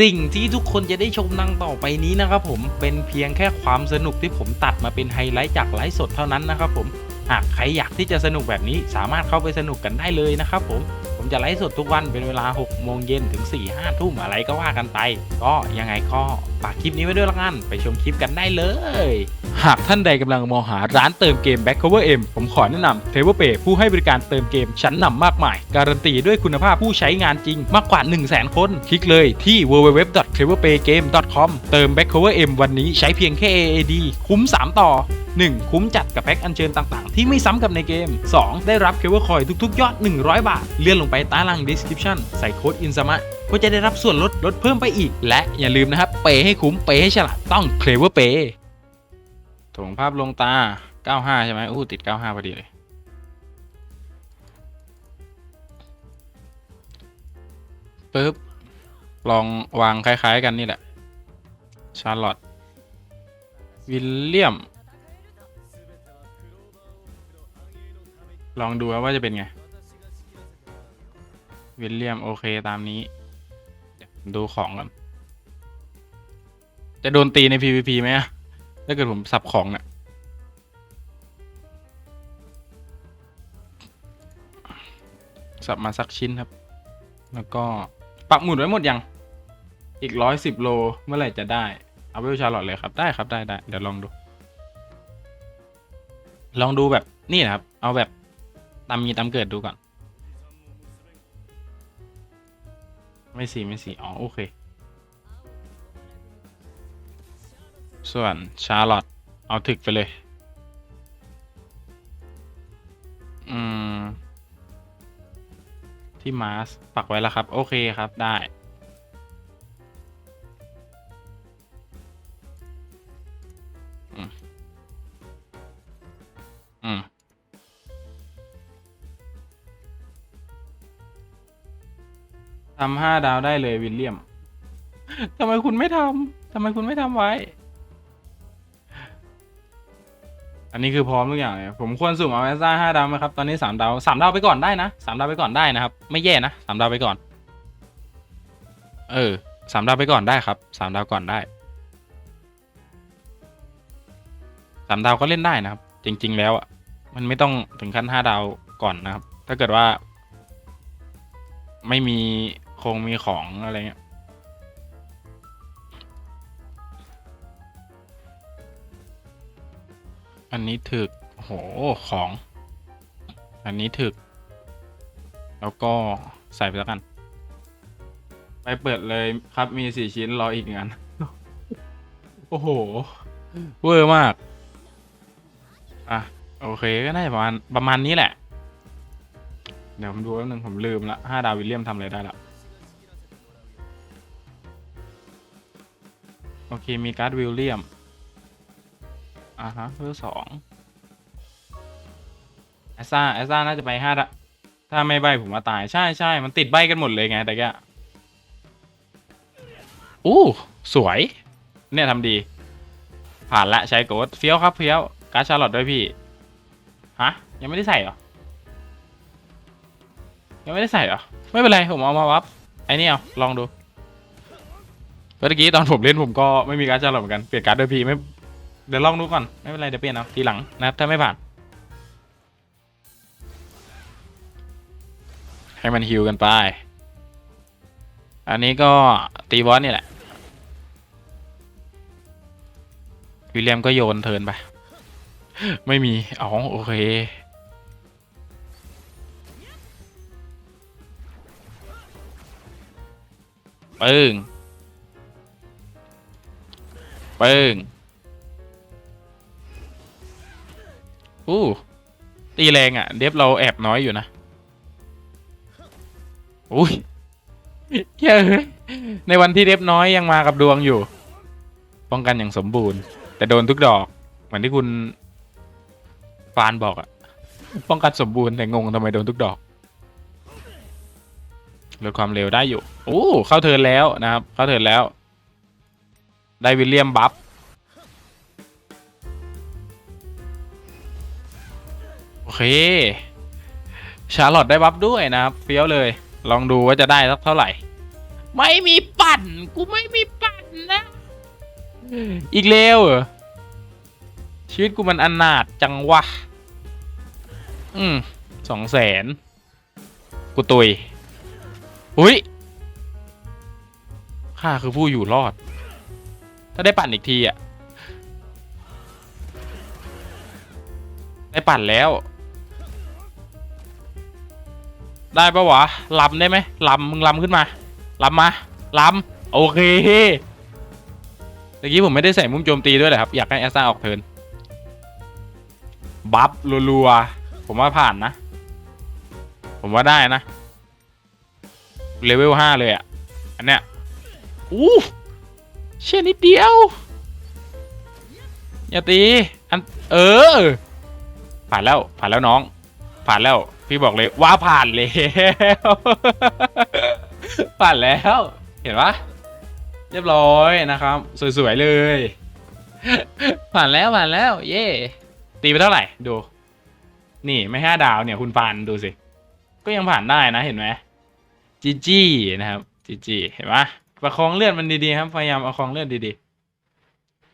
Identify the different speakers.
Speaker 1: สิ่งที่ทุกคนจะได้ชมดังต่อไปนี้นะครับผมเป็นเพียงแค่ความสนุกที่ผมตัดมาเป็นไฮไลท์จากไลฟ์สดเท่านั้นนะครับผมหากใครอยากที่จะสนุกแบบนี้สามารถเข้าไปสนุกกันได้เลยนะครับผม ผมจะไลฟ์สดทุกวันเป็นเวลา 6 โมงเย็นถึง 4 5 ทุ่มอะไรก็ว่ากันไป ก็ยังไงก็ฝากคลิปนี้ไว้ด้วยละกัน ไปชมคลิปกันได้เลย หากท่านใดกำลังมองหาร้านเติมเกม Back Cover M ผมขอแนะนำ t r a v e l Pay ผู้ให้บริการเติมเกมชั้นนำมากมาย การันตีด้วยคุณภาพผู้ใช้งานจริงมากกว่า 1 0 0 0 0แคน คลิกเลยที่ www.travelpaygame.com เติม Back Cover M วันนี้ใช้เพียงแค่ AAD คุ้ม 3 ต่อ 1. คุ้มจัดกับแพ็คอัญเชิญต่างๆ ที่ไม่ซ้ำกับในเกม 2. ได้รับเคเบิลคอยทุกๆ ยอด 100 บาท เลื่อนลงไปใต้ล่าง description ใส่โค้ด INSAMA ก็จะได้รับส่วนลดลดเพิ่มไปอีก และอย่าลืมนะครับเปย์ให้คุ้มเปย์ให้ฉลาดต้อง Clever Pay ถ่วงภาพลงตา 95 ใช่ไหมอู้ติด 95พอดีเลยปึ๊บ ลองวางคล้าย ๆ กันนี่แหละ ชาร์ลอต วิลเลียม ลองดูว่าจะเป็นไง วิลเลียม โอเคตามนี้ ดูของก่อน จะโดนตีใน PVP ไหมถ้าเกิดผมสับของเนี่ยสับมาสักชิ้นครับ แล้วก็ปักหมุดไว้หมดยัง อีกร้อยสิบโลเมื่อไหร่จะได้ เอาไปชาร์ลอตเลยครับ ได้ครับได้ได้เดี๋ยวลองดู ลองดูแบบนี่นะครับ เอาแบบามมีตามเกิดดูก่อน ไม่สีไม่สีอ๋อ โอเค ส่วนชาร์ลอตเอาถึกไปเลย อืม ที่มาสปักไว้แล้วครับ โอเคครับได้ ทำห้าดาวได้เลยวิลเลียมทำไมคุณไม่ทำทำไมคุณไม่ทำไว้ อันนี้คือพร้อมทุกอย่างเลยผมควรสุ่มเอาแอสซ่าห้าดาวไหมครับ ตอนนี้สามดาวสามดาวไปก่อนได้นะสามดาวไปก่อนได้นะครับ ไม่แย่นะสามดาวไปก่อน เออสามดาวไปก่อนได้ครับสามดาวก่อนได้สามดาวก็เล่นได้นะครับ จริง ๆ แล้วอะมันไม่ต้องถึงขั้นห้าดาวก่อนนะครับ ถ้าเกิดว่า ไม่มีคงมีของอะไรเงี้ยอันนี้ถึกโหของ อันนี้ถึก แล้วก็ใส่ไปแล้วกัน ไปเปิดเลยครับมีสี่ชิ้นรออีกงานโอ้โห เวอร์มาก อะ โอเคก็น่าจะประมาณประมาณนี้แหละ ดี๋ยวผมดูแป๊บนึงผมลืมละห้าดาววิลเลียมทำอะไรได้ละโอเค มีการ์ดวิลเลียม อ่าฮะเพื่อสองแอซ่าแอซ่าน่าจะไปห้าละถ้าไม่ใบผมว่าตาย ใช่ใช่มันติดใบกันหมดเลยไง แต่แกอู้สวย เนี่ยทำดี ผ่านละใช้โกดเฟี้ยวครับเฟี้ยว การ์ดชาร์ลอตด้วยพี่ ฮะ ยังไม่ได้ใส่เหรอ ยังไม่ได้ใส่เหรอ ไม่เป็นไร ผมเอามาวับไอ้นี่เอาลองดูเมื่อกี้ตอนผมเล่นผมก็ไม่มีการ์ดชาร์ลเหมือนกันเปลี่ยนการ์ดด้วยพีไม่เดี๋ยวลองดูก่อน ไม่เป็นไรเดี๋ยวเปลี่ยนเอาทีหลังนะครับถ้าไม่ผ่าน ให้มันฮิวกันไป อันนี้ก็ตีบอสนี่แหละวิลเลียมก็โยนเทินไป ไม่มีอ๋อโอเค ปึ้งปึ้งอู้ตีแรงอะ่ะ เดฟเราแอบน้อยอยู่นะอุ้ยเฮ้ยในวันที่เดฟน้อยยังมากับดวงอยู่ ป้องกันอย่างสมบูรณ์ แต่โดนทุกดอก เหมือนที่คุณฟานบอกอะป้องกันสมบูรณ์แต่งงทำไมโดนทุกดอก ลดความเร็วได้อยู่โอ้เข้าเทินแล้วนะครับ เข้าเทินแล้ว ได้วิลเลียมบัฟโอเค ชาร์ลอตได้บัฟด้วยนะครับเฟี้ยวเลย ลองดูว่าจะได้สักเท่าไหร่ ไม่มีปั่น กูไม่มีปั่นนะ อีกแล้วเหรอชีวิตกูมันอนาถจังวะ อืมสองแสน กูตุย อุ้ยข้าคือผู้อยู่รอด ถ้าได้ปั่นอีกทีอะ ได้ปั่นแล้ว ได้ปะวะลำได้ไหมลำมึงลำขึ้นมาลำมาลำโอเคตะกี้ผมไม่ได้ใส่มุมโจมตีด้วยเหรอครับ อยากให้แอสซาออกเทินบัฟรัวๆผมว่าผ่านนะ ผมว่าได้นะ เลเวลห้าเลยอะ อันเนี้ยอู้เชี่ยนิดเดียว อย่าตี อัน เออ ผ่านแล้ว ผ่านแล้วน้อง ผ่านแล้ว พี่บอกเลยว่าผ่านแล้ว ผ่านแล้ว เห็นปะเรียบร้อยนะครับ สวย ๆ เลย ผ่านแล้ว ผ่านแล้ว เย่ตีไปเท่าไหร่ ดู นี่ไม่ห้าดาวเนี่ยคุณปานดูสิ ก็ยังผ่านได้นะเห็นไหม จีจีนะครับจีจีเห็นปะประคองเลือดมันดีๆครับ พยายามเอาคองเลือดดี